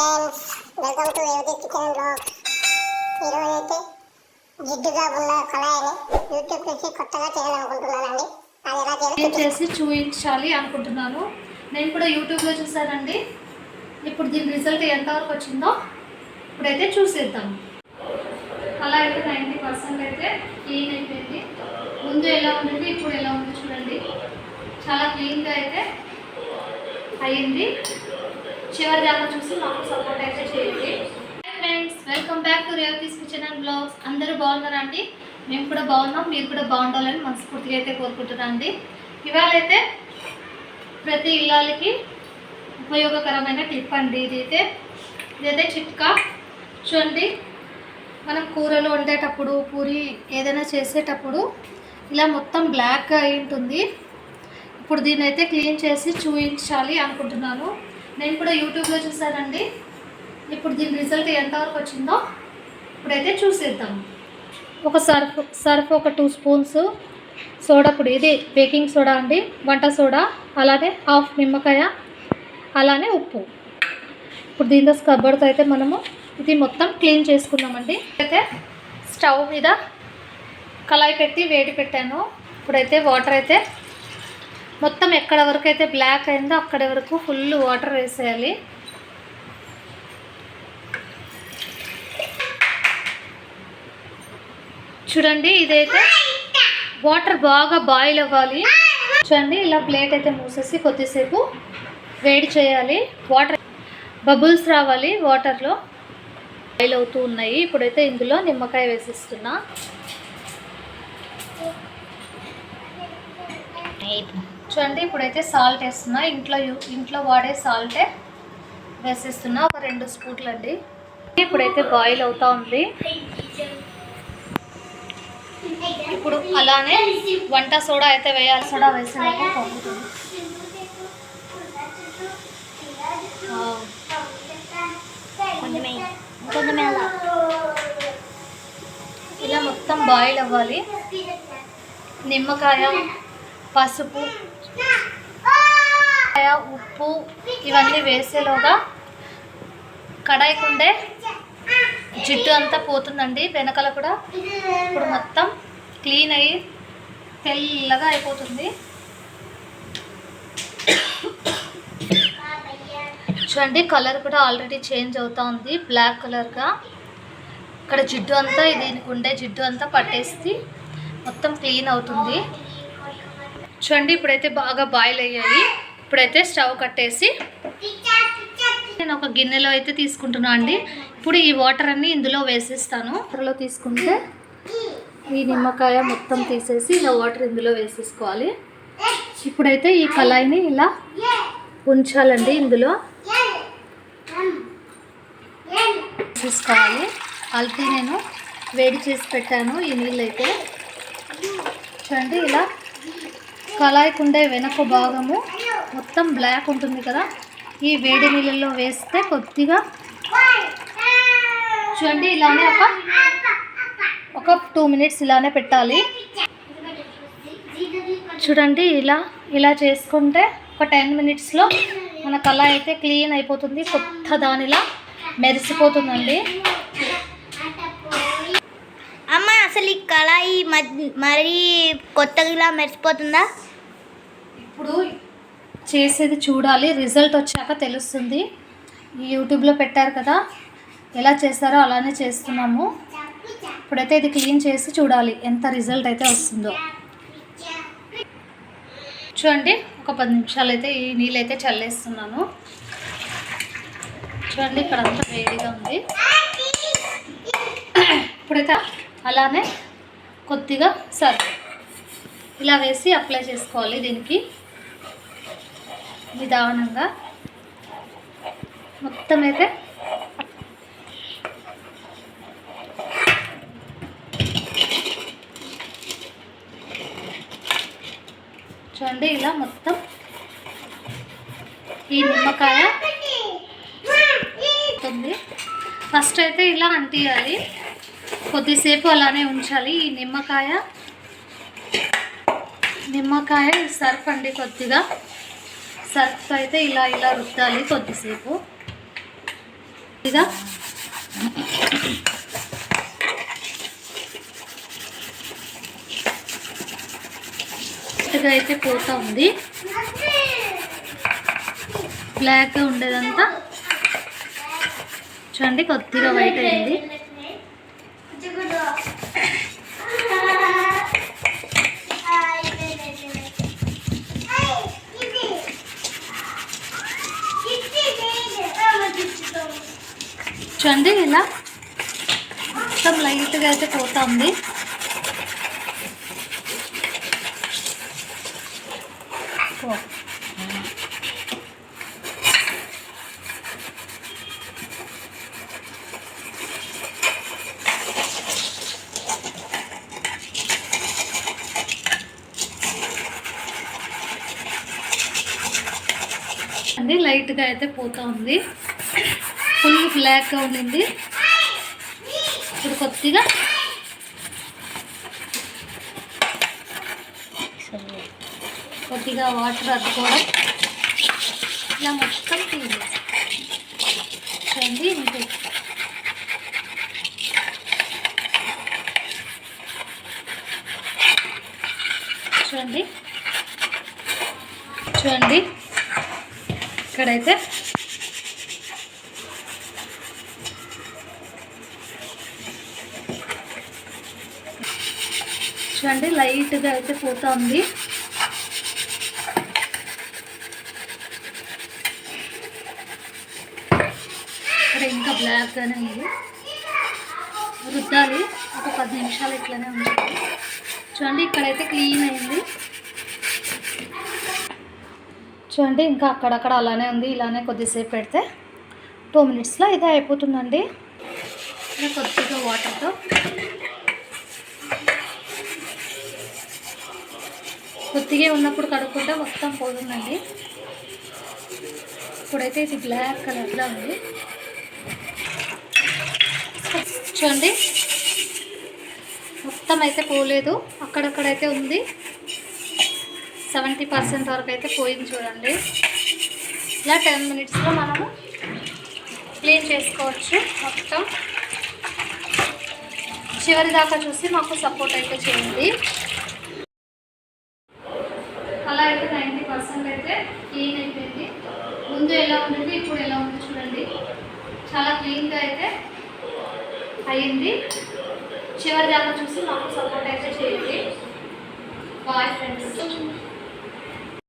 Friends welcome to Yuvathi kitchen blog ఈరోజు అయితే జిడ్డుగా ఉన్న కళాయిని యూట్యూబ్ కొత్తగా చేయాలనుకుంటున్నానండి. అది ఎలా చేయాలో చేసి చూపించాలి అనుకుంటున్నాను. నేను కూడా యూట్యూబ్లో చూసానండి ఇప్పుడు దీని రిజల్ట్ ఎంతవరకు వచ్చిందో ఇప్పుడైతే చూసేద్దాం. అలా అయితే నైంటీ పర్సెంట్ అయితే క్లీన్ అయిపోయింది. ముందు ఎలా ఉండేది ఇప్పుడు ఎలా ఉంది చూడండి. చాలా క్లీన్గా అయితే అయ్యింది. చివరి దాకా చూసి మాకు సపోర్ట్ అయితే చేయండి. Friends welcome back to Revathi's kitchen and blogs అందరూ బాగున్నారా అండి? మేము కూడా బాగున్నాం మీరు కూడా బాగుండాలని మనస్ఫూర్తిగా అయితే కోరుకుంటున్నాను అండి. ఇవాళ అయితే ప్రతి ఇళ్ళకి ఉపయోగకరమైన టిప్ అండి ఇదైతే. ఇదైతే చిట్కా చూడండి మనం కూరలు వండేటప్పుడు పూరి ఏదైనా చేసేటప్పుడు ఇలా మొత్తం బ్లాక్గా అయి ఉంటుంది. ఇప్పుడు దీన్ని అయితే క్లీన్ చేసి చూపించాలి అనుకుంటున్నాను. నేను కూడా యూట్యూబ్లో చూసానండి ఇప్పుడు దీని రిజల్ట్ ఎంతవరకు వచ్చిందో ఇప్పుడైతే చూసేద్దాం. ఒక సర్ఫ్ సర్ఫ్ ఒక టూ స్పూన్స్ సోడా పొడి ఇది బేకింగ్ సోడా అండి వంట సోడా అలానే హాఫ్ నిమ్మకాయ అలానే ఉప్పు. ఇప్పుడు దీంతో స్కబ్బర్తో అయితే మనము ఇది మొత్తం క్లీన్ చేసుకుందామండి. అయితే స్టవ్ మీద కళాయి పెట్టి వేడి పెట్టాను. ఇప్పుడైతే వాటర్ అయితే మొత్తం ఎక్కడ వరకు అయితే బ్లాక్ అయిందో అక్కడి వరకు ఫుల్ వాటర్ వేసేయాలి. చూడండి ఇదైతే వాటర్ బాగా బాయిల్ అవ్వాలి. చూడండి ఇలా ప్లేట్ అయితే మూసేసి కొద్దిసేపు వేడి చేయాలి. వాటర్ బబుల్స్ రావాలి వాటర్లో బాయిల్ అవుతూ ఉన్నాయి. ఇప్పుడైతే ఇందులో నిమ్మకాయ వేసిస్తున్నా. చూడండి ఇప్పుడైతే సాల్ట్ వేస్తున్నా. ఇంట్లో ఇంట్లో వాడే సాల్టే వేసేస్తున్నా. ఒక రెండు స్పూన్లు అండి ఇప్పుడైతే బాయిల్ అవుతా ఉంది. ఇప్పుడు అలానే వంట సోడా అయితే వేయాలి. సోడా వేసాక పొంగుతుంది. ఇలా మొత్తం బాయిల్ అవ్వాలి. నిమ్మకాయ పసుపు ఉప్పు ఇవన్నీ వేసేలోగా కడాయికుండే జిడ్డు అంతా పోతుందండి. వెనకాల కూడా ఇప్పుడు మొత్తం క్లీన్ అయ్యి తెల్లగా అయిపోతుంది. చూడండి కలర్ కూడా ఆల్రెడీ చేంజ్ అవుతా ఉంది. బ్లాక్ కలర్గా. ఇక్కడ జిడ్డు అంతా దీనికి ఉండే జిడ్డు అంతా పట్టేసి మొత్తం క్లీన్ అవుతుంది. చూడండి ఇప్పుడైతే బాగా బాయిల్ అయ్యాయి. ఇప్పుడైతే స్టవ్ కట్టేసి నేను ఒక గిన్నెలో అయితే తీసుకుంటున్నా అండి. ఇప్పుడు ఈ వాటర్ అన్ని ఇందులో వేసేస్తాను. వాటర్లో తీసుకుంటే ఈ నిమ్మకాయ మొత్తం తీసేసి ఇలా వాటర్ ఇందులో వేసేసుకోవాలి. ఇప్పుడైతే ఈ కళాయిని ఇలా ఉంచాలండి ఇందులో. వేసేసుకోవాలి. ఆల్రెడీ నేను వేడి చేసి పెట్టాను ఈ నీళ్ళు అయితే చూడండి ఇలా కళాయికి ఉండే వెనక భాగము మొత్తం బ్లాక్ ఉంటుంది కదా ఈ వేడి నీళ్ళల్లో వేస్తే కొద్దిగా చూడండి ఇలానే ఒక ఒక టూ మినిట్స్ ఇలానే పెట్టాలి. చూడండి ఇలా ఇలా చేసుకుంటే ఒక టెన్ మినిట్స్లో మన కళ అయితే క్లీన్ అయిపోతుంది కొత్త దానిలా మెరిసిపోతుందండి. అమ్మ అసలు ఈ కళాయి మరీ కొత్తగా ఇలా మెరిసిపోతుందా? ఇప్పుడు చేసేది చూడాలి. రిజల్ట్ వచ్చాక తెలుస్తుంది. ఈ యూట్యూబ్లో పెట్టారు కదా ఎలా చేస్తారో అలానే చేస్తున్నాము. ఇప్పుడైతే ఇది క్లీన్ చేసి చూడాలి ఎంత రిజల్ట్ అయితే వస్తుందో. చూడండి ఒక పది నిమిషాలు అయితే ఈ నీళ్ళు అయితే చల్లేస్తున్నాను. చూడండి ఇక్కడ అంతా వేడిగా ఉంది. ఇప్పుడైతే అలానే కొద్దిగా సర్ఫ్ ఇలా వేసి అప్లై చేసుకోవాలి దీనికి. నిదానంగా మొత్తం అయితే చూడండి ఇలా మొత్తం ఈ నిమ్మకాయ ఉంటుంది ఫస్ట్ అయితే ఇలా అంటియాలి. కొద్దిసేపు అలానే ఉంచాలి. ఈ నిమ్మకాయ నిమ్మకాయ ఈ సర్ఫ్ అండి కొద్దిగా. సర్ఫ్ అయితే ఇలా ఇలా రుద్దాలి కొద్దిసేపు. ఇక ఇటుగా అయితే పోతా ఉంది. బ్లాక్గా ఉండేదంతా. చూడండి కొద్దిగా వైట్ అయింది. చూడండి ఇలా. మొత్తం లైట్గా అయితే పోతా ఉంది అండి లైట్గా అయితే పోతా ఉంది ఫుల్ బ్లాక్గా ఉండింది. ఇప్పుడు కొద్దిగా కొద్దిగా వాటర్ అద్దుకోవడం. ఇలా మొత్తం క్లీన్ చేయండి చూడండి. చూడండి. ఇక్కడైతే చూడండి లైట్గా అయితే పోతా ఉంది ఇక్కడ ఇంకా బ్లాక్గానే ఉంది. రుద్దాలి ఒక పది నిమిషాలు ఇట్లానే ఉంచాలి చూడండి ఇక్కడైతే క్లీన్ అయింది. చూడండి ఇంకా అక్కడక్కడ అలానే ఉంది ఇలానే కొద్దిసేపు పెడితే టూ మినిట్స్లో ఇదే అయిపోతుందండి కొద్దిగా వాటర్తో కొద్దిగా ఉన్నప్పుడు కడుక్కుంటే మొత్తం పోతుందండి. ఇప్పుడైతే ఇది బ్లాక్ కలర్లో ఉంది. చూడండి. మొత్తం అయితే పోలేదు. అక్కడక్కడైతే ఉంది. సెవెంటీ పర్సెంట్ వరకు అయితే పోయింది చూడండి. ఇలా టెన్ మినిట్స్లో మనము క్లీన్ చేసుకోవచ్చు మొత్తం. చివరి దాకా చూసి మాకు సపోర్ట్ అయితే చేయండి అలా అయితే నైంటీ పర్సెంట్ అయితే క్లీన్ అయిపోయింది ముందు ఎలా ఉండేది ఇప్పుడు ఎలా ఉంది చూడండి. చాలా క్లీన్గా అయితే అయ్యింది చివరి దాకా చూసి మాకు సపోర్ట్ అయితే చేయండి. Bye friends.